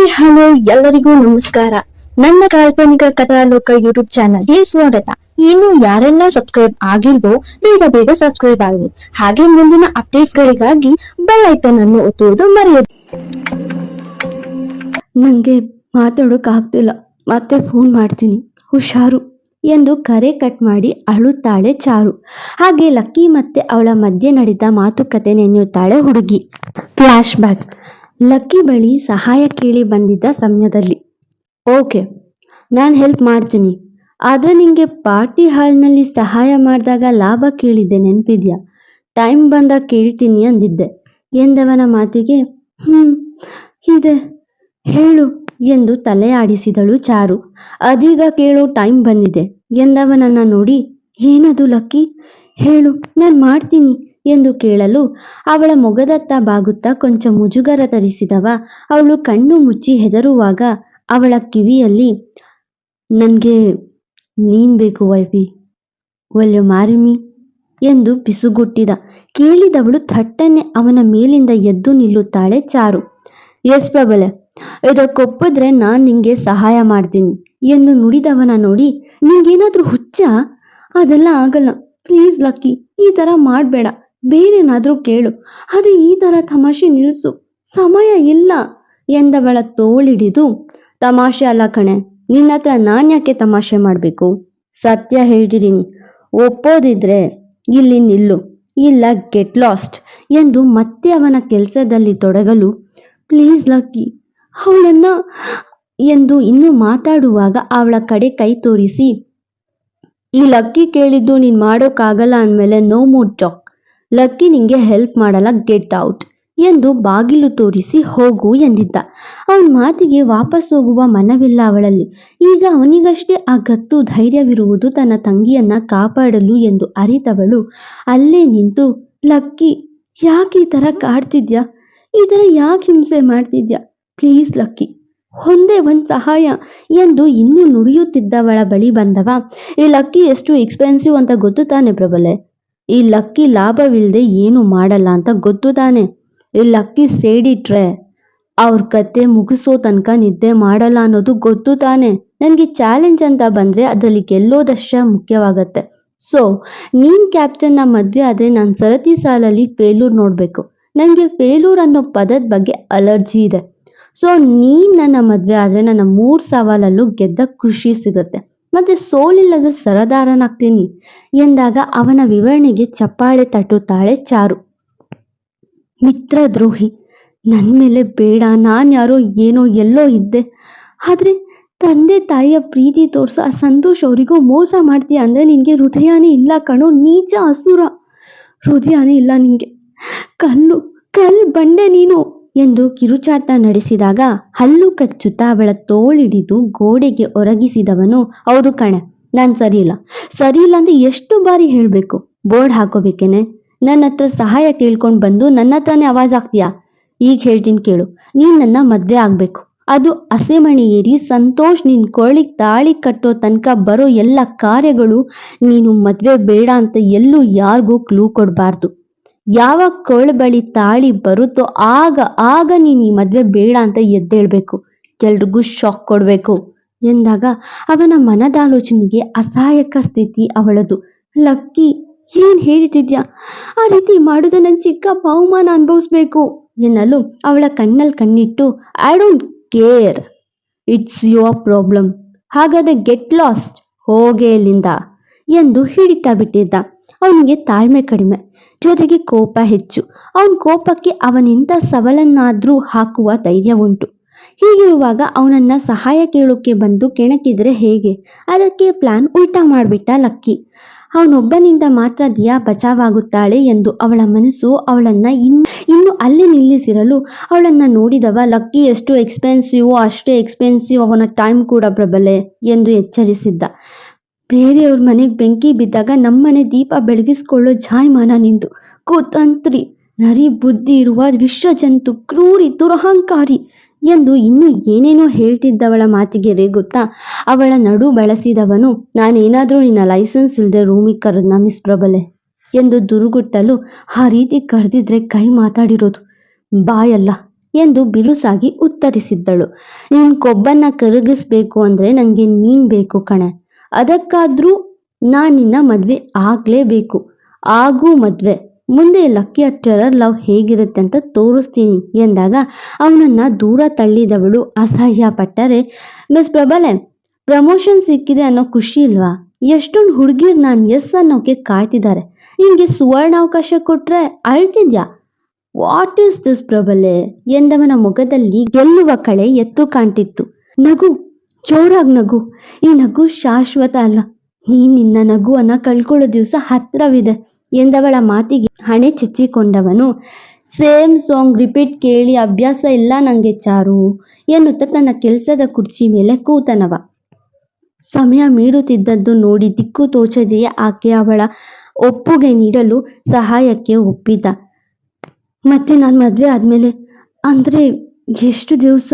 Hi, hello, ಎಲ್ಲರಿಗೂ ನಮಸ್ಕಾರ. ನನ್ನ ಕಾಲ್ಪನಿಕ ಕಥಾಲೋಕ ಯೂಟ್ಯೂಬ್ ಚಾನಲ್ಗೆ ಸ್ವಾಗತ. ಇನ್ನು ಯಾರೆಲ್ಲ ಸಬ್ಸ್ಕ್ರೈಬ್ ಆಗಿಲ್ವೋ, ಬೇಗ ಬೇಗ ಸಬ್ಸ್ಕ್ರೈಬ್ ಆಗಿ ಹಾಗೆ ಮುಂದಿನ ಅಪ್ಡೇಟ್ಸ್ ಗಳಿಗಾಗಿ ಬೆಲ್ ಐಕನ್ ಅನ್ನು ಒತ್ತುವುದು ಮರೆಯದು. ನಂಗೆ ಮಾತಾಡೋಕ್ ಆಗ್ತಿಲ್ಲ. ಮತ್ತೆ ಫೋನ್ ಮಾಡ್ತೀನಿ. ಹುಷಾರು ಎಂದು ಕರೆ ಕಟ್ ಮಾಡಿ ಅಳುತ್ತಾಳೆ ಚಾರು. ಹಾಗೆ ಲಕ್ಕಿ ಮತ್ತೆ ಅವಳ ಮಧ್ಯೆ ನಡೆದ ಮಾತುಕತೆ ನೆನೆಯುತ್ತಾಳೆ ಹುಡುಗಿ. ಫ್ಲಾಶ್ ಬ್ಯಾಕ್ ಲಕ್ಕಿ ಬಳಿ ಸಹಾಯ ಕೇಳಿ ಬಂದಿದ್ದ ಸಮಯದಲ್ಲಿ. ಓಕೆ, ನಾನು ಹೆಲ್ಪ್ ಮಾಡ್ತೀನಿ. ಆದರೆ ನಿಂಗೆ ಪಾರ್ಟಿ ಹಾಲ್ನಲ್ಲಿ ಸಹಾಯ ಮಾಡಿದಾಗ ಲಾಭ ಕೇಳಿದ್ದೆ ನೆನಪಿದ್ಯಾ? ಟೈಮ್ ಬಂದಾಗ ಕೇಳ್ತೀನಿ ಅಂದಿದ್ದೆ. ಎಂದವನ ಮಾತಿಗೆ, ಹ್ಮ್, ಇದೆ, ಹೇಳು ಎಂದು ತಲೆ ಆಡಿಸಿದಳು ಚಾರು. ಅದೀಗ ಕೇಳೋ ಟೈಮ್ ಬಂದಿದೆ ಎಂದವನನ್ನ ನೋಡಿ, ಏನದು ಲಕ್ಕಿ? ಹೇಳು, ನಾನು ಮಾಡ್ತೀನಿ. ಎಂದು ಕೇಳಲು ಅವಳ ಮೊಗದತ್ತ ಬಾಗುತ್ತಾ ಕೊಂಚ ಮುಜುಗರ ತರಿಸಿದವ. ಅವಳು ಕಣ್ಣು ಮುಚ್ಚಿ ಹೆದರುವಾಗ ಅವಳ ಕಿವಿಯಲ್ಲಿ, ನನಗೆ ನೀನ್ ಬೇಕು ವೈಫಿ ಒಲ್ಲೆ ಮಾರಿಮಿ ಎಂದು ಪಿಸುಗುಟ್ಟಿದ. ಕೇಳಿದವಳು ಥಟ್ಟನೆ ಅವನ ಮೇಲಿಂದ ಎದ್ದು ನಿಲ್ಲುತ್ತಾಳೆ ಚಾರು. ಎಸ್ ಪ್ರಬಲೆ, ಇದಕ್ಕೊಪ್ಪಿದ್ರೆ ನಾನ್ ನಿಂಗೆ ಸಹಾಯ ಮಾಡ್ತೀನಿ ಎಂದು ನುಡಿದವನ ನೋಡಿ, ನಿಂಗೇನಾದ್ರೂ ಹುಚ್ಚ? ಅದೆಲ್ಲ ಆಗಲ್ಲ. ಪ್ಲೀಸ್ ಲಕ್ಕಿ, ಈ ತರ ಮಾಡ್ಬೇಡ. ಬೇರೇನಾದ್ರೂ ಕೇಳು. ಅದು ಈ ತರ ತಮಾಷೆ ನಿಲ್ಸು. ಸಮಯ ಇಲ್ಲ ಎಂದವಳ ತೋಳಿಡಿದು. ತಮಾಷೆ ಅಲ್ಲ ಕಣೆ, ನಿನ್ನ ಹತ್ರ ನಾನ್ ಯಾಕೆ ತಮಾಷೆ ಮಾಡಬೇಕು? ಸತ್ಯ ಹೇಳ್ತಿದ್ದೀನಿ ಒಪ್ಪೋದಿದ್ರೆ ಇಲ್ಲಿ ನಿಲ್ಲು, ಇಲ್ಲ ಗೆಟ್ ಲಾಸ್ಟ್ ಎಂದು ಮತ್ತೆ ಅವನ ಕೆಲಸದಲ್ಲಿ ತೊಡಗಲು. ಪ್ಲೀಸ್ ಲಕ್ಕಿ, ಅವಳನ್ನ ಎಂದು ಇನ್ನು ಮಾತಾಡುವಾಗ ಅವಳ ಕಡೆ ಕೈ ತೋರಿಸಿ, ಈ ಲಕ್ಕಿ ಕೇಳಿದ್ದು ನೀನ್ ಮಾಡೋಕ್ಕಾಗಲ್ಲ ಅಂದಮೇಲೆ ನೋ ಮೂಡ್ ಟಾಕ್ ಲಕ್ಕಿ ನಿಂಗೆ ಹೆಲ್ಪ್ ಮಾಡಲ್ಲ ಗೆಟ್ ಔಟ್ ಎಂದು ಬಾಗಿಲು ತೋರಿಸಿ ಹೋಗು ಎಂದಿದ್ದ. ಅವನ ಮಾತಿಗೆ ವಾಪಸ್ ಹೋಗುವ ಮನವಿಲ್ಲ ಅವಳಲ್ಲಿ. ಈಗ ಅವನಿಗಷ್ಟೇ ಆ ಗತ್ತು ಧೈರ್ಯವಿರುವುದು ತನ್ನ ತಂಗಿಯನ್ನ ಕಾಪಾಡಲು ಎಂದು ಅರಿತವಳು. ಅಲ್ಲೇ ನಿಂತು, ಲಕ್ಕಿ, ಯಾಕೆ ಈ ತರ ಕಾಡ್ತಿದ್ಯಾ? ಈ ಥರ ಯಾಕೆ ಹಿಂಸೆ ಮಾಡ್ತಿದ್ಯಾ? ಪ್ಲೀಸ್ ಲಕ್ಕಿ, ಒಂದೇ ಒಂದು ಸಹಾಯ ಎಂದು ಇನ್ನೂ ನುಡಿಯುತ್ತಿದ್ದವಳ ಬಳಿ ಬಂದವ. ಈ ಲಕ್ಕಿ ಎಷ್ಟು ಎಕ್ಸ್ಪೆನ್ಸಿವ್ ಅಂತ ಗೊತ್ತು ತಾನೆ ಪ್ರಬಲೆ? ಈ ಲಕ್ಕಿ ಲಾಭವಿಲ್ಲದೆ ಏನು ಮಾಡಲ್ಲ ಅಂತ ಗೊತ್ತು ತಾನೆ. ಈ ಲಕ್ಕಿ ಸೇಡಿಟ್ರೆ ಅವ್ರ ಕತೆ ಮುಗಿಸೋ ತನಕ ನಿದ್ದೆ ಮಾಡಲ್ಲ ಅನ್ನೋದು ಗೊತ್ತು ತಾನೆ. ನನಗೆ ಚಾಲೆಂಜ್ ಅಂತ ಬಂದ್ರೆ ಅದರಲ್ಲಿ ಗೆಲ್ಲೋದಷ್ಟೇ ಮುಖ್ಯವಾಗತ್ತೆ. ಸೊ, ನೀನ್ ಕ್ಯಾಪ್ಟನ್ನ ಮದ್ವೆ ಆದರೆ ನಾನು ಸರತಿ ಸಾಲಲ್ಲಿ ಫೇಲೂರ್ ನೋಡಬೇಕು. ನನಗೆ ಫೇಲೂರ್ ಅನ್ನೋ ಪದದ ಬಗ್ಗೆ ಅಲರ್ಜಿ ಇದೆ. ಸೊ, ನೀನು ನನ್ನ ಮದುವೆ ಆದರೆ ನನ್ನ ಮೂರು ಸವಾಲಲ್ಲೂ ಗೆದ್ದ ಖುಷಿ ಸಿಗುತ್ತೆ. ಮತ್ತೆ ಸೋಲಿಲ್ಲದ ಸರದಾರನಾಗ್ತೀನಿ ಎಂದಾಗ ಅವನ ವಿವರಣೆಗೆ ಚಪ್ಪಾಳೆ ತಟ್ಟುತ್ತಾಳೆ ಚಾರು. ಮಿತ್ರ ದ್ರೋಹಿ ನನ್ನ ಮೇಲೆ ಬೇಡ, ನಾನು ಯಾರೋ ಏನೋ ಎಲ್ಲೋ ಇದ್ದೆ. ಆದ್ರೆ ತಂದೆ ತಾಯಿಯ ಪ್ರೀತಿ ತೋರ್ಸೋ ಆ ಸಂತೋಷ್ ಅವರಿಗೂ ಮೋಸ ಮಾಡ್ತೀಯ ಅಂದ್ರೆ ನಿನ್ಗೆ ಹೃದಯನೇ ಇಲ್ಲ ಕಣೋ, ನೀಚ ಅಸುರ. ಹೃದಯನೇ ಇಲ್ಲ ನಿಂಗೆ ಕಲ್ಲು ಕಲ್ ಬಂಡೆ ನೀನು. ಎಂದು ಕಿರುಚಾಟ ನಡೆಸಿದಾಗ ಹಲ್ಲು ಕಚ್ಚುತ್ತಾ ಅವಳ ತೋಳಿಡಿದು ಗೋಡೆಗೆ ಒರಗಿಸಿದವನು, ಹೌದು ಕಣೆ, ನಾನ್ ಸರಿಯಿಲ್ಲ. ಇಲ್ಲ ಅಂದ್ರೆ ಎಷ್ಟು ಬಾರಿ ಹೇಳ್ಬೇಕು? ಬೋರ್ಡ್ ಹಾಕೋಬೇಕೇನೆ? ನನ್ನ ಹತ್ರ ಸಹಾಯ ಕೇಳ್ಕೊಂಡು ಬಂದು ನನ್ನ ಹತ್ರನೇ ಅವಾಜ್ ಆಗ್ತೀಯಾ ಈಗ ಹೇಳ್ತೀನಿ ಕೇಳು. ನೀನ್ ನನ್ನ ಮದ್ವೆ ಆಗ್ಬೇಕು. ಅದು ಹಸೆಮಣಿ ಏರಿ ಸಂತೋಷ್ ನಿನ್ ಕೊರಳಿಗೆ ತಾಳಿ ಕಟ್ಟೋ ತನಕ ಬರೋ ಎಲ್ಲ ಕಾರ್ಯಗಳು ನೀನು ಮದ್ವೆ ಬೇಡ ಅಂತ ಎಲ್ಲೂ ಯಾರಿಗೂ ಕ್ಲೂ ಕೊಡಬಾರ್ದು. ಯಾವಾಗ ಕೋಳ್ ಬಳಿ ತಾಳಿ ಬರುತ್ತೋ ಆಗ ಆಗ ನೀನು ಈ ಮದುವೆ ಬೇಡ ಅಂತ ಎದ್ದೇಳಬೇಕು. ಎಲ್ರಿಗೂ ಶಾಕ್ ಕೊಡಬೇಕು. ಎಂದಾಗ ಅವನ ಮನದಾಲೋಚನೆಗೆ ಅಸಹಾಯಕ ಸ್ಥಿತಿ ಅವಳದು. ಲಕ್ಕಿ, ಏನ್ ಹೇಳ್ತಿದ್ಯಾ ಆ ರೀತಿ ಮಾಡುದ ನನ್ನ ಚಿಕ್ಕ ಬಹುಮಾನ ಅನುಭವಿಸ್ಬೇಕು ಎನ್ನಲು ಅವಳ ಕಣ್ಣಲ್ಲಿ ಕಣ್ಣಿಟ್ಟು I don't care it's your problem ಹಾಗಾದ್ರೆ ಗೆಟ್ ಲಾಸ್ಟ್ ಹೋಗೇ ಇಲ್ಲಿಂದ. ಎಂದು ಹಿಡಿತಾ ಬಿಟ್ಟಿದ್ದ. ಅವನಿಗೆ ತಾಳ್ಮೆ ಕಡಿಮೆ. ಜೊತೆಗೆ ಕೋಪ ಹೆಚ್ಚು. ಅವನ ಕೋಪಕ್ಕೆ ಅವನಿಂದ ಸವಲನ್ನಾದ್ರೂ ಹಾಕುವ ಧೈರ್ಯ ಉಂಟು. ಹೀಗಿರುವಾಗ ಅವನನ್ನ ಸಹಾಯ ಕೇಳೋಕೆ ಬಂದು ಕೆಣಕಿದ್ರೆ ಹೇಗೆ? ಅದಕ್ಕೆ ಪ್ಲಾನ್ ಉಲ್ಟಾ ಮಾಡಿಬಿಟ್ಟ ಲಕ್ಕಿ. ಅವನೊಬ್ಬನಿಂದ ಮಾತ್ರ ದಿಯಾ ಬಚಾವಾಗುತ್ತಾಳೆ ಎಂದು ಅವಳ ಮನಸ್ಸು ಅವಳನ್ನ ಇನ್ನು ಇನ್ನು ಅಲ್ಲಿ ನಿಲ್ಲಿಸಿರಲು ಅವಳನ್ನ ನೋಡಿದವ, ಲಕ್ಕಿ, ಎಷ್ಟು ಎಕ್ಸ್ಪೆನ್ಸಿವ್ ಅಷ್ಟೇ ಎಕ್ಸ್ಪೆನ್ಸಿವ್ ಅವನ ಟೈಮ್ ಕೂಡ ಪ್ರಬಲೆ ಎಂದು ಎಚ್ಚರಿಸಿದ್ದ. ಬೇರೆಯವ್ರ ಮನೆಗೆ ಬೆಂಕಿ ಬಿದ್ದಾಗ ನಮ್ಮನೆ ದೀಪ ಬೆಳಗಿಸ್ಕೊಳ್ಳೋ ಜಾಯಮಾನ ನಿಂದು. ಕುತಂತ್ರಿ, ನರಿ ಬುದ್ಧಿ ಇರುವ ವಿಶ್ವಜಂತು, ಕ್ರೂರಿ, ದುರಹಂಕಾರಿ ಎಂದು ಇನ್ನೂ ಏನೇನೋ ಹೇಳ್ತಿದ್ದವಳ ಮಾತಿಗೆ ರೇಗುತ್ತಾ ಅವಳ ನಡು ಬಳಸಿದವನು, ನಾನೇನಾದ್ರೂ ನಿನ್ನ ಲೈಸೆನ್ಸ್ ಇಲ್ಲದೆ ರೂಮಿಗೆ ಕರೆದ್ನ ಮಿಸ್ ಪ್ರಬಲೆ ಎಂದು ದುರುಗುಟ್ಟಲು ಆ ರೀತಿ ಕರೆದಿದ್ರೆ ಕೈ ಮಾತಾಡಿರೋದು ಬಾಯಲ್ಲ ಎಂದು ಬಿರುಸಾಗಿ ಉತ್ತರಿಸಿದ್ದಳು. ನಿನ್ ಕೊಬ್ಬನ್ನ ಕರಗಿಸ್ಬೇಕು ಅಂದ್ರೆ ನನಗೆ ನೀನ್ ಬೇಕು ಕಣೆ. ಅದಕ್ಕಾದ್ರೂ ನಾನು ನಿನ್ನ ಮದ್ವೆ ಆಗ್ಲೇಬೇಕು. ಆಗು ಮದ್ವೆ. ಮುಂದೆ ಲಕ್ಕಿ ಅಚ್ಚರರ್ ಲವ್ ಹೇಗಿರುತ್ತೆ ಅಂತ ತೋರಿಸ್ತೀನಿ ಎಂದಾಗ ಅವನನ್ನು ದೂರ ತಳ್ಳಿದವಳು ಅಸಹ್ಯ ಪಟ್ಟರೆ, ಮಿಸ್ ಪ್ರಬಲೆ, ಪ್ರಮೋಷನ್ ಸಿಕ್ಕಿದೆ ಅನ್ನೋ ಖುಷಿ ಇಲ್ವಾ? ಎಷ್ಟೊಂದು ಹುಡುಗಿರ್ ನಾನು ಎಸ್ ಅನ್ನೋಕೆ ಕಾಯ್ತಿದ್ದಾರೆ. ನಿನ್ಗೆ ಸುವರ್ಣಾವಕಾಶ ಕೊಟ್ರೆ ಅಳ್ತಿದ್ಯಾ? What is this Prabale? ಎಂದವನ ಮುಖದಲ್ಲಿ ಗೆಲ್ಲುವ ಕಳೆ ಎತ್ತು ಕಾಣ್ತಿತ್ತು. ನಗು ಜೋರಾಗ್ ನಗು. ಈ ನಗು ಶಾಶ್ವತ ಅಲ್ಲ. ನೀ ನಿನ್ನ ನಗುವನ್ನ ಕಳ್ಕೊಳ್ಳೋ ದಿವಸ ಹತ್ರವಿದೆ. ಎಂದವಳ ಮಾತಿಗೆ ಹಣೆ ಚಿಚ್ಚಿಕೊಂಡವನು, ಸೇಮ್ ಸಾಂಗ್ ರಿಪೀಟ್ ಕೇಳಿ ಅಭ್ಯಾಸ ಇಲ್ಲ ನಂಗೆ ಚಾರು ಎನ್ನುತ್ತ ತನ್ನ ಕೆಲಸದ ಕುರ್ಚಿ ಮೇಲೆ ಕೂತನವ. ಸಮಯ ಮೀರುತ್ತಿದ್ದದ್ದು ನೋಡಿ ದಿಕ್ಕು ತೋಚದೆಯೇ ಆಕೆ ಅವಳ ಒಪ್ಪುಗೆ ನೀಡಲು ಸಹಾಯಕ್ಕೆ ಒಪ್ಪಿದ. ಮತ್ತೆ ನಾನು ಮದುವೆ ಆದಮೇಲೆ, ಅಂದರೆ ಎಷ್ಟು ದಿವಸ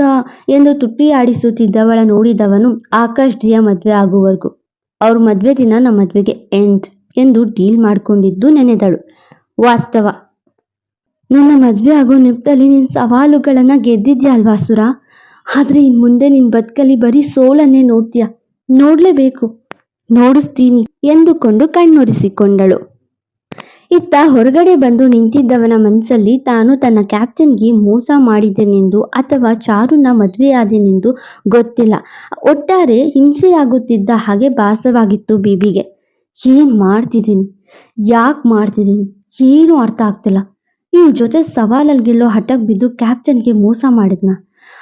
ಎಂದು ತುಟಿ ಆಡಿಸುತ್ತಿದ್ದವಳ ನೋಡಿದವನು ಆಕಾಶ್ ಡಿಯ ಮದುವೆ ಆಗುವವರೆಗೂ. ಅವ್ರ ಮದುವೆ ದಿನ ನಮ್ಮ ಮದ್ವೆಗೆ ಎಂಡ್ ಎಂದು ಡೀಲ್ ಮಾಡ್ಕೊಂಡಿದ್ದು ನೆನೆದಳು. ವಾಸ್ತವ. ನನ್ನ ಮದ್ವೆ ಆಗೋ ನೆಪದಲ್ಲಿ ನಿನ್ನ ಸವಾಲುಗಳನ್ನು ಗೆದ್ದಿದ್ಯಾ ಅಲ್ವಾ ಸುರ? ಆದರೆ ಇನ್ ಮುಂದೆ ನಿನ್ನ ಬದುಕಲ್ಲಿ ಬರೀ ಸೋಲನ್ನೇ ನೋಡ್ತೀಯ? ನೋಡಲೇಬೇಕು. ನೋಡಿಸ್ತೀನಿ ಎಂದುಕೊಂಡು ಕಣ್ಣೊರೆಸಿಕೊಂಡಳು. ಇತ್ತ ಹೊರಗಡೆ ಬಂದು ನಿಂತಿದ್ದವನ ಮನಸ್ಸಲ್ಲಿ ತಾನು ತನ್ನ ಕ್ಯಾಪ್ಟನ್ಗೆ ಮೋಸ ಮಾಡಿದ್ದೇನೆಂದು ಅಥವಾ ಚಾರುನ ಮದುವೆಯಾದೆನೆಂದು ಗೊತ್ತಿಲ್ಲ. ಒಟ್ಟಾರೆ ಹಿಂಸೆಯಾಗುತ್ತಿದ್ದ ಹಾಗೆ ಭಾಸವಾಗಿತ್ತು ಬೀಬಿಗೆ. ಏನ್ ಮಾಡ್ತಿದ್ದೀನಿ ಯಾಕೆ ಮಾಡ್ತಿದ್ದೀನಿ ಏನು ಅರ್ಥ ಆಗ್ತಿಲ್ಲ. ಇವ್ ಜೊತೆ ಸವಾಲಲ್ಲಿ ಗೆಲ್ಲೋ ಹಠಕ್ಕೆ ಬಿದ್ದು ಕ್ಯಾಪ್ಟನ್ಗೆ ಮೋಸ ಮಾಡಿದ್ನ?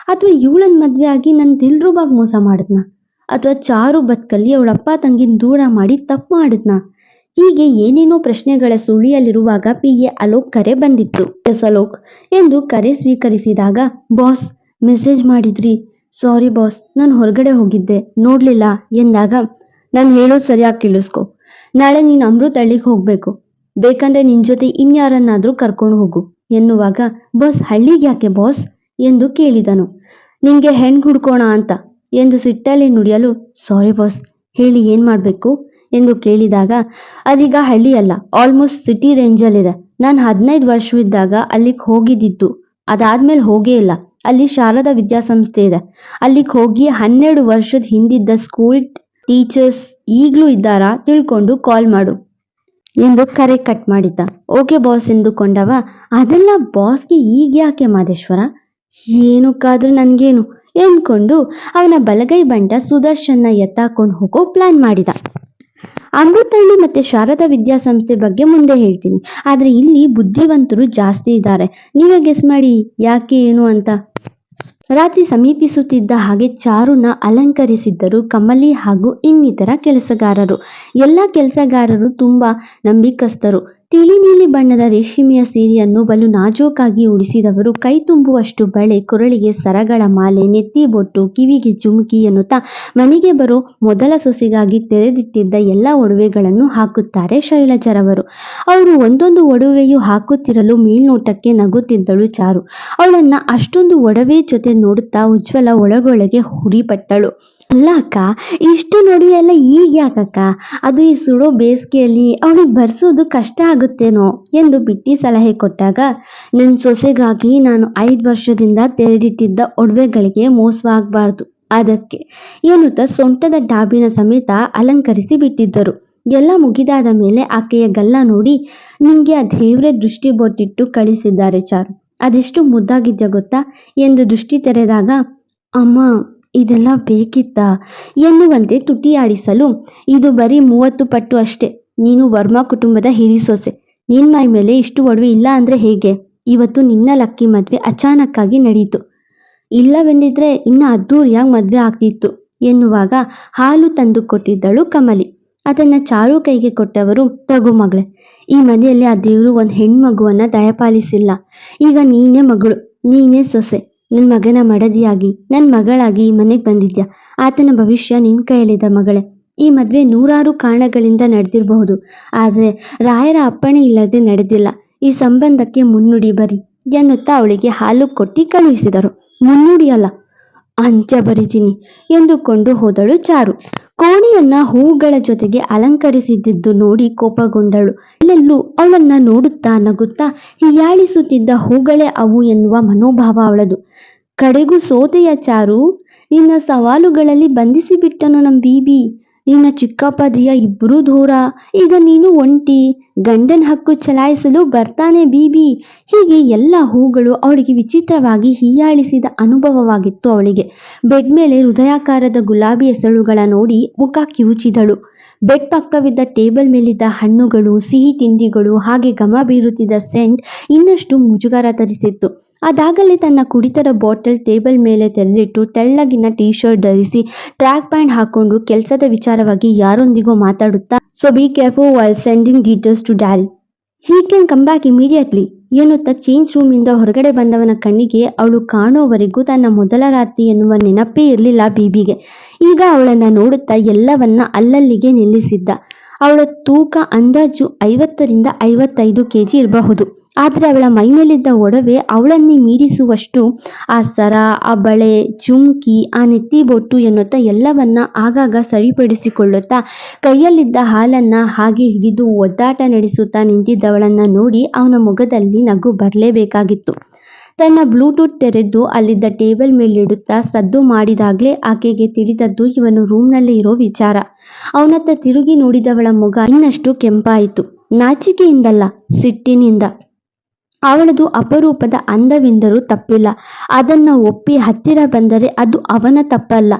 ಅಥವಾ ಇವಳನ್ನ ಮದ್ವೆ ಆಗಿ ನನ್ನ ದಿಲ್ರುಬಾಗ್ ಮೋಸ ಮಾಡಿದ್ನ? ಅಥವಾ ಚಾರು ಬದುಕಲ್ಲಿ ಅವಳಪ್ಪ ತಂಗಿನ ದೂರ ಮಾಡಿ ತಪ್ಪು ಮಾಡಿದ್ನ? ಹೀಗೆ ಏನೇನೋ ಪ್ರಶ್ನೆಗಳ ಸುಳಿಯಲ್ಲಿರುವಾಗ ಪಿ. ಎ. ಅಲೋಕ್ ಕರೆ ಬಂದಿತ್ತು. ಎಸ್. ಅಲೋಕ್ ಎಂದು ಕರೆ ಸ್ವೀಕರಿಸಿದಾಗ, ಬಾಸ್, ಮೆಸೇಜ್ ಮಾಡಿದ್ರಿ. ಸಾರಿ ಬಾಸ್, ನಾನು ಹೊರಗಡೆ ಹೋಗಿದ್ದೆ. ನೋಡ್ಲಿಲ್ಲ, ಎಂದಾಗ, ನಾನು ಹೇಳೋದು ಸರಿಯಾಗಿ ಕೇಳಿಸ್ಕೊ. ನಾಳೆ ನೀನು ಅಮೃತ್ ಹಳ್ಳಿಗೆ ಹೋಗ್ಬೇಕು. ಬೇಕಂದ್ರೆ ನಿನ್ ಜೊತೆ ಇನ್ಯಾರನ್ನಾದ್ರೂ ಕರ್ಕೊಂಡು ಹೋಗು, ಎನ್ನುವಾಗ, ಬಾಸ್, ಹಳ್ಳಿಗೆ ಯಾಕೆ ಬಾಸ್? ಎಂದು ಕೇಳಿದನು. ನಿಂಗೆ ಹೆಣ್ ಹುಡ್ಕೋಣ ಅಂತ. ಎಂದು ಸಿಟ್ಟಲ್ಲಿ ನುಡಿಯಲು, ಸಾರಿ ಬಾಸ್, ಹೇಳಿ ಏನ್ ಮಾಡ್ಬೇಕು? ಎಂದು ಕೇಳಿದಾಗ, ಅದೀಗ ಹಳ್ಳಿ ಅಲ್ಲ ಆಲ್ಮೋಸ್ಟ್ ಸಿಟಿ ರೇಂಜಲ್ಲಿದೆ ನಾನು ಹದಿನೈದು ವರ್ಷವಿದ್ದಾಗ ಅಲ್ಲಿಗೆ ಹೋಗಿದ್ದಿತ್ತು. ಅದಾದ್ಮೇಲೆ ಹೋಗೇ ಇಲ್ಲ. ಅಲ್ಲಿ ಶಾರದಾ ವಿದ್ಯಾಸಂಸ್ಥೆ ಇದೆ. ಅಲ್ಲಿಗೆ ಹೋಗಿ ಹನ್ನೆರಡು ವರ್ಷದ ಹಿಂದಿದ್ದ ಸ್ಕೂಲ್ ಟೀಚರ್ಸ್ ಈಗಲೂ ಇದ್ದಾರಾ ತಿಳ್ಕೊಂಡು ಕಾಲ್ ಮಾಡು ಎಂದು ಕರೆ ಕಟ್ ಮಾಡಿದ್ದ. ಓಕೆ ಬಾಸ್ ಎಂದುಕೊಂಡವ ಅದೆಲ್ಲ ಬಾಸ್ಗೆ ಈಗ ಯಾಕೆ ಮಾದೇಶ್ವರ? ಏನಕ್ಕಾದ್ರೂ ನನ್ಗೇನು ಎಂದ್ಕೊಂಡು ಅವನ ಬಲಗೈ ಬಂಟ ಸುದರ್ಶನ್ನ ಎತ್ತಾಕೊಂಡು ಹೋಗೋ ಪ್ಲಾನ್ ಮಾಡಿದ. ಅಮೃತಹಳ್ಳಿ ಮತ್ತೆ ಶಾರದಾ ವಿದ್ಯಾಸಂಸ್ಥೆ ಬಗ್ಗೆ ಮುಂದೆ ಹೇಳ್ತೀನಿ. ಆದ್ರೆ ಇಲ್ಲಿ ಬುದ್ಧಿವಂತರು ಜಾಸ್ತಿ ಇದ್ದಾರೆ. ನೀವೇ ಗೆಸ್ ಮಾಡಿ, ಯಾಕೆ, ಏನು ಅಂತ. ರಾತ್ರಿ ಸಮೀಪಿಸುತ್ತಿದ್ದ ಹಾಗೆ ಚಾರುನ ಅಲಂಕರಿಸಿದ್ದರು ಕಮಲಿ ಹಾಗೂ ಇನ್ನಿತರ ಕೆಲಸಗಾರರು. ಎಲ್ಲ ಕೆಲಸಗಾರರು ತುಂಬಾ ನಂಬಿಕಸ್ಥರು. ತಿಳಿ ನೀಲಿ ಬಣ್ಣದ ರೇಷ್ಮೆಯ ಸೀರೆಯನ್ನು ಬಲು ನಾಜೂಕಾಗಿ ಉಡಿಸಿದವರು, ಕೈ ತುಂಬುವಷ್ಟು ಬಳೆ ಕೊರಳಿಗೆ ಸರಗಳ ಮಾಲೆ, ನೆತ್ತಿ ಬೊಟ್ಟು, ಕಿವಿಗೆ ಜುಮುಕಿ ಎನ್ನುತ್ತಾ ಮನೆಗೆ ಬರೋ ಮೊದಲ ಸೊಸೆಗಾಗಿ ತೆರೆದಿಟ್ಟಿದ್ದ ಎಲ್ಲ ಒಡವೆಗಳನ್ನು ಹಾಕುತ್ತಾರೆ ಶೈಲಜರವರು. ಅವರು ಒಂದೊಂದು ಒಡವೆಯು ಹಾಕುತ್ತಿರಲು ಮೇಲ್ನೋಟಕ್ಕೆ ನಗುತ್ತಿದ್ದಳು ಚಾರು. ಅವಳನ್ನ ಅಷ್ಟೊಂದು ಒಡವೆ ಜೊತೆ ನೋಡುತ್ತಾ ಉಜ್ವಲ ಒಳಗೊಳಗೆ ಹುರಿಪಟ್ಟಳು. ಅಲ್ಲ ಅಕ್ಕ, ಇಷ್ಟು ನೋಡಿ ಎಲ್ಲ ಈಗ ಯಾಕಕ್ಕ? ಅದು ಈ ಸುಡೋ ಬೇಸಿಗೆಯಲ್ಲಿ ಅವಳಿಗೆ ಬರ್ಸೋದು ಕಷ್ಟ ಆಗುತ್ತೇನೋ ಎಂದು ಬಿಟ್ಟಿ ಸಲಹೆ ಕೊಟ್ಟಾಗ ನನ್ನ ಸೊಸೆಗಾಗಿ ನಾನು ಐದು ವರ್ಷದಿಂದ ತೆರೆದಿಟ್ಟಿದ್ದ ಒಡವೆಗಳಿಗೆ ಮೋಸವಾಗಬಾರ್ದು. ಅದಕ್ಕೆ, ಎನ್ನುತ್ತಾ ಸೊಂಟದ ಡಾಬಿನ ಸಮೇತ ಅಲಂಕರಿಸಿ ಬಿಟ್ಟಿದ್ದರು. ಎಲ್ಲ ಮುಗಿದಾದ ಮೇಲೆ ಆಕೆಯ ಗಲ್ಲ ನೋಡಿ ನಿಮಗೆ ಆ ದೇವ್ರೆ ದೃಷ್ಟಿ ಬೊಟ್ಟಿಟ್ಟು ಕಳಿಸಿದ್ದಾರೆ ಚಾರು. ಅದೆಷ್ಟು ಮುದ್ದಾಗಿದ್ಯಾ ಗೊತ್ತಾ? ಎಂದು ದೃಷ್ಟಿ ತೆರೆದಾಗ, ಅಮ್ಮ ಇದೆಲ್ಲ ಬೇಕಿತ್ತಾ? ಎನ್ನುವಂತೆ ತುಟಿಯಾಡಿಸಲು. ಇದು ಬರೀ ಮೂವತ್ತು ಪಟ್ಟು ಅಷ್ಟೇ. ನೀನು ವರ್ಮಾ ಕುಟುಂಬದ ಹಿರಿ ಸೊಸೆ. ನಿನ್ ಮೈ ಮೇಲೆ ಇಷ್ಟು ಒಡವೆ ಇಲ್ಲ ಅಂದ್ರೆ ಹೇಗೆ? ಇವತ್ತು ನಿನ್ನ ಲಕ್ಕಿ ಮದ್ವೆ ಅಚಾನಕ್ಕಾಗಿ ನಡೀತು. ಇಲ್ಲವೆಂದಿದ್ರೆ ಇನ್ನ ಅದ್ದೂರಿಯಾಗಿ ಮದ್ವೆ ಆಗ್ತಿತ್ತು ಎನ್ನುವಾಗ ಹಾಲು ತಂದು ಕೊಟ್ಟಿದ್ದಳು ಕಮಲಿ. ಅದನ್ನ ಚಾರು ಕೈಗೆ ಕೊಟ್ಟವರು ತಗೋ ಮಗಳೇ. ಈ ಮನೆಯಲ್ಲಿ ಆ ದೇವರು ಒಂದು ಹೆಣ್ಮಗುವನ್ನ ದಯಪಾಲಿಸಿಲ್ಲ. ಈಗ ನೀನೇ ಮಗಳು, ನೀನೇ ಸೊಸೆ. ನನ್ನ ಮಗನ ಮಡದಿಯಾಗಿ ನನ್ನ ಮಗಳಾಗಿ ಈ ಮನೆಗೆ ಬಂದಿದ್ಯಾ? ಆತನ ಭವಿಷ್ಯ ನಿನ್ನ ಕೈಯಲ್ಲಿದೆ ಮಗಳೇ. ಈ ಮದುವೆ ನೂರಾರು ಕಾರಣಗಳಿಂದ ನಡೆದಿರಬಹುದು. ಆದರೆ ರಾಯರ ಅಪ್ಪಣೆ ಇಲ್ಲದೆ ನಡೆದಿಲ್ಲ. ಈ ಸಂಬಂಧಕ್ಕೆ ಮುನ್ನುಡಿ ಬರಿ ಎನ್ನುತ್ತಾ ಅವಳಿಗೆ ಹಾಲು ಕೊಟ್ಟಿ ಕಳುಹಿಸಿದರು. ಮುನ್ನುಡಿಯಲ್ಲ ಅಂತ್ಯ ಬರಿತೀನಿ ಎಂದುಕೊಂಡು ಹೋದಳು ಚಾರು. ಕೋಣೆಯನ್ನ ಹೂಗಳ ಜೊತೆಗೆ ಅಲಂಕರಿಸಿದ್ದು ನೋಡಿ ಕೋಪಗೊಂಡಳು. ಅಲ್ಲೆಲ್ಲೂ ಅವಳನ್ನ ನೋಡುತ್ತಾ ನಗುತ್ತಾ ಹೀಯಾಳಿಸುತ್ತಿದ್ದ ಹೂಗಳೇ ಅವು ಎನ್ನುವ ಮನೋಭಾವ ಅವಳದು. ಕಡೆಗೂ ಸೋತೆಯ ಚಾರು, ನಿನ್ನ ಸವಾಲುಗಳಲ್ಲಿ ಬಂಧಿಸಿಬಿಟ್ಟನು ನಮ್ಮ ಬೀಬಿ. ನಿನ್ನ ಚಿಕ್ಕಪ್ಪದಿಯ ಇಬ್ಬರೂ ದೂರ ಈಗ ನೀನು ಒಂಟಿ, ಗಂಡನ ಹಕ್ಕು ಚಲಾಯಿಸಲು ಬರ್ತಾನೆ ಬೀಬಿ. ಹೀಗೆ ಎಲ್ಲ ಹೂಗಳು ಅವಳಿಗೆ ವಿಚಿತ್ರವಾಗಿ ಹೀಯಾಳಿಸಿದ ಅನುಭವವಾಗಿತ್ತು ಅವಳಿಗೆ. ಬೆಡ್ ಮೇಲೆ ಹೃದಯಾಕಾರದ ಗುಲಾಬಿ ಹೆಸಳುಗಳ ನೋಡಿ ಮುಖ ಕಿವುಚಿದಳು. ಬೆಡ್ ಪಕ್ಕವಿದ್ದ ಟೇಬಲ್ ಮೇಲಿದ್ದ ಹಣ್ಣುಗಳು, ಸಿಹಿ ತಿಂಡಿಗಳು, ಹಾಗೆ ಘಮ ಬೀರುತ್ತಿದ್ದ ಸೆಂಟ್ ಇನ್ನಷ್ಟು ಮುಜುಗರ ತರಿಸಿತ್ತು ಅದಾಗಲೇ ತನ್ನ ಕುಡಿತರ ಬಾಟಲ್ ಟೇಬಲ್ ಮೇಲೆ ತೆರೆದಿಟ್ಟು ತೆಳ್ಳಗಿನ ಟೀ ಶರ್ಟ್ ಧರಿಸಿ ಟ್ರ್ಯಾಕ್ ಪ್ಯಾಂಟ್ ಹಾಕೊಂಡು ಕೆಲಸದ ವಿಚಾರವಾಗಿ ಯಾರೊಂದಿಗೋ ಮಾತಾಡುತ್ತಾ so be careful while sending details to daddy he can come back immediately ಎನ್ನುತ್ತಾ ಚೇಂಜ್ ರೂಮಿಂದ ಹೊರಗಡೆ ಬಂದವನ ಕಣ್ಣಿಗೆ ಅವಳು ಕಾಣುವವರೆಗೂ ತನ್ನ ಮೊದಲ ರಾತ್ರಿ ಎನ್ನುವ ನೆನಪೇ ಇರಲಿಲ್ಲ ಬೀಬಿಗೆ. ಈಗ ಅವಳನ್ನ ನೋಡುತ್ತಾ ಎಲ್ಲವನ್ನ ಅಲ್ಲಲ್ಲಿಗೆ ನಿಲ್ಲಿಸಿದ್ದ. ಅವಳ ತೂಕ, ಅಂದಾಜು ಐವತ್ತರಿಂದ ಐವತ್ತೈದು ಕೆಜಿ ಇರಬಹುದು. ಆದರೆ ಅವಳ ಮೈಮೇಲಿದ್ದ ಒಡವೆ ಅವಳನ್ನೇ ಮೀರಿಸುವಷ್ಟು ಆ ಸರ, ಆ ಬಳೆ, ಚುಮ್ಕಿ, ಆ ನೆತ್ತಿ ಬೊಟ್ಟು ಎನ್ನುತ್ತಾ ಎಲ್ಲವನ್ನ ಆಗಾಗ ಸರಿಪಡಿಸಿಕೊಳ್ಳುತ್ತಾ ಕೈಯಲ್ಲಿದ್ದ ಹಾಲನ್ನ ಹಾಗೆ ಹಿಡಿದು ಒದ್ದಾಟ ನಡೆಸುತ್ತಾ ನಿಂತಿದ್ದವಳನ್ನ ನೋಡಿ ಅವನ ಮುಖದಲ್ಲಿ ನಗು ಬರಲೇಬೇಕಾಗಿತ್ತು. ತನ್ನ ಬ್ಲೂಟೂತ್ ತೆರೆದು ಅಲ್ಲಿದ್ದ ಟೇಬಲ್ ಮೇಲಿಡುತ್ತಾ ಸದ್ದು ಮಾಡಿದಾಗಲೇ ಆಕೆಗೆ ತಿಳಿದದ್ದು ಇವನು ರೂಮ್ನಲ್ಲಿ ಇರೋ ವಿಚಾರ. ಅವನತ್ತ ತಿರುಗಿ ನೋಡಿದವಳ ಮೊಗ ಇನ್ನಷ್ಟು ಕೆಂಪಾಯಿತು. ನಾಚಿಕೆಯಿಂದಲ್ಲ, ಸಿಟ್ಟಿನಿಂದ. ಅವಳದು ಅಪರೂಪದ ಅಂದವೆಂದರೂ ತಪ್ಪಿಲ್ಲ. ಅದನ್ನು ಒಪ್ಪಿ ಹತ್ತಿರ ಬಂದರೆ ಅದು ಅವನ ತಪ್ಪಲ್ಲ.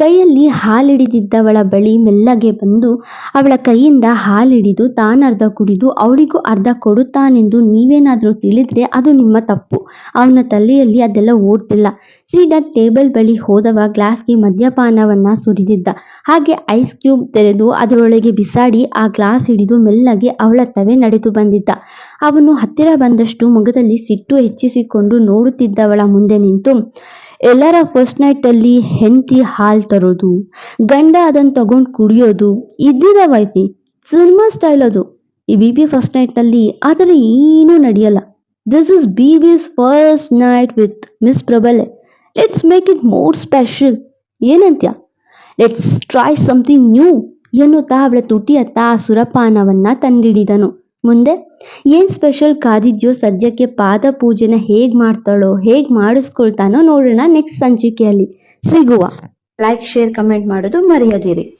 ಕೈಯಲ್ಲಿ ಹಾಲಿಡಿದಿದ್ದವಳ ಬಳಿ ಮೆಲ್ಲಗೆ ಬಂದು ಅವಳ ಕೈಯಿಂದ ಹಾಲಿಡಿದು ತಾನರ್ಧ ಕುಡಿದು ಅವಳಿಗೂ ಅರ್ಧ ಕೊಡುತ್ತಾನೆಂದು ನೀವೇನಾದರೂ ತಿಳಿದರೆ ಅದು ನಿಮ್ಮ ತಪ್ಪು. ಅವನ ತಲೆಯಲ್ಲಿ ಅದೆಲ್ಲ ಓಡ್ತಿಲ್ಲ. ಸೀದಾ ಟೇಬಲ್ ಬಳಿ ಹೋದವ ಗ್ಲಾಸ್ಗೆ ಮದ್ಯಪಾನವನ್ನು ಸುರಿದಿದ್ದ. ಹಾಗೆ ಐಸ್ ಕ್ಯೂಬ್ ತೆರೆದು ಅದರೊಳಗೆ ಬಿಸಾಡಿ ಆ ಗ್ಲಾಸ್ ಹಿಡಿದು ಮೆಲ್ಲಗೆ ಅವಳ ತವೆ ನಡೆದು ಬಂದಿದ್ದ. ಅವನು ಹತ್ತಿರ ಬಂದಷ್ಟು ಮುಖದಲ್ಲಿ ಸಿಟ್ಟು ಹೆಚ್ಚಿಸಿಕೊಂಡು ನೋಡುತ್ತಿದ್ದವಳ ಮುಂದೆ ನಿಂತು ಎಲ್ಲರ ಫಸ್ಟ್ ನೈಟ್ ಅಲ್ಲಿ ಹೆಂಡತಿ ಹಾಲ್ ತರೋದು, ಗಂಡ ಅದನ್ನ ತಗೊಂಡು ಕುಡಿಯೋದು, ಇದ್ದಿದ ವೈಫಿ ಸಿನಿಮಾ ಸ್ಟೈಲ್ ಅದು. ಈ ಬಿ ಬಿ ಫಸ್ಟ್ ನೈಟ್ನಲ್ಲಿ ಆದರೆ ಏನೂ ನಡೆಯಲ್ಲ. ದಿಸ್ ಇಸ್ ಬಿ ಬಿಸ್ first night with miss Prabale let's make it more special ಏನಂತ್ಯ? Let's try something new ಎನ್ನುತ್ತಾ ಅವಳ ತುಟಿಯತ್ತ ಸುರಪಾನವನ್ನ ತಂದಿಡಿದನು. ಮುಂದೆ, ಏನ್ ಸ್ಪೆಷಲ್ ಕಾದಿದ್ಯೋ ಸದ್ಯಕ್ಕೆ ಪಾದ ಪೂಜೆನ ಹೇಗ್ ಮಾಡ್ತಾಳೋ, ಹೇಗ್ ಮಾಡಿಸ್ಕೊಳ್ತಾನೋ ನೋಡೋಣ ನೆಕ್ಸ್ಟ್ ಸಂಚಿಕೆಯಲ್ಲಿ. ಸಿಗುವ. ಲೈಕ್ ಶೇರ್ ಕಮೆಂಟ್ ಮಾಡೋದು ಮರೆಯದಿರಿ.